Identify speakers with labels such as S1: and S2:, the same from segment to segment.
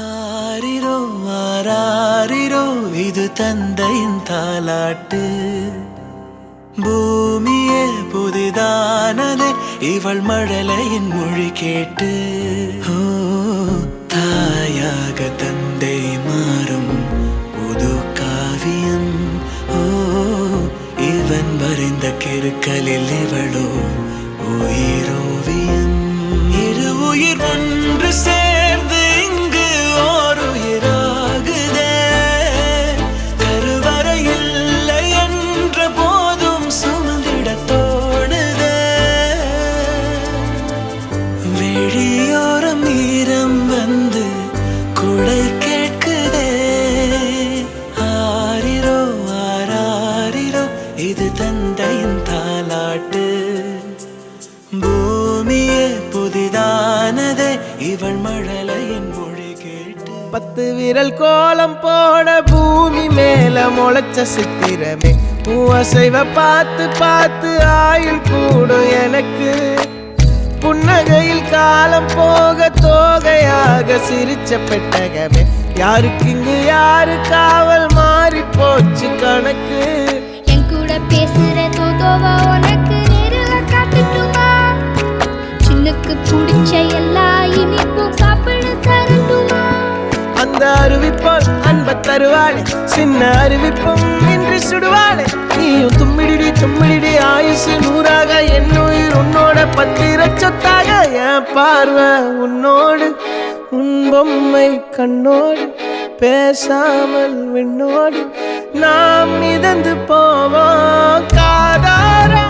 S1: ஆரிரோ ஆராரிரோ இது தந்தையின் தாலாட்டு பூமியே புதிதானதே இவள் மழலையின் மொழி கேட்டு. தாயாக தந்தை மாறும் புது காவியம். ஓ இவன் வரைந்த கிருக்கலில் இவளோ உயிரோவியம். இரு உயிர் இவள் மழலையின் மொழி கேட்டு.
S2: பத்து விரல் கோலம் போட பூமி மேல முளைச்ச சித்திரமே. அசைவ பார்த்து பார்த்து ஆயுள் கூடும் எனக்கு. புன்னகையில் காலம் போக தோகையாக சிரிச்ச பெட்டகமே. யாருக்கு இங்கு யாரு காவல் மாறி போச்சு கணக்கு.
S3: என் கூட பேசுற தோதோவா உனக்கு நேரில் காட்டட்டுமா? சின்னுக்கு பிடிச்ச எல்லா
S2: தருவாளே. சின்ன அறிவிப்பும் இன்று சுடுவாளே. நீயும் தும்மிடிடி தும்மிடிடி ஆயுசு நூறாக. என் உயிர் உன்னோட பத்திர சொத்தாக. என் பார்வை உன்னோடு உன் பொம்மை கண்ணோடு பேசாமல் விண்ணோடு. நாம் மிதந்து போவோம். காதாரா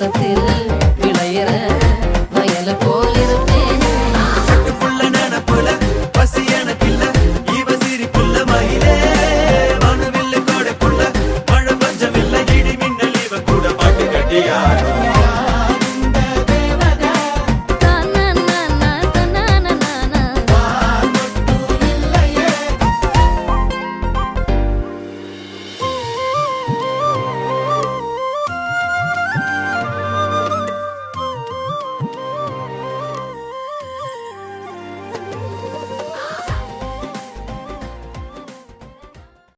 S2: രസത്തിൽ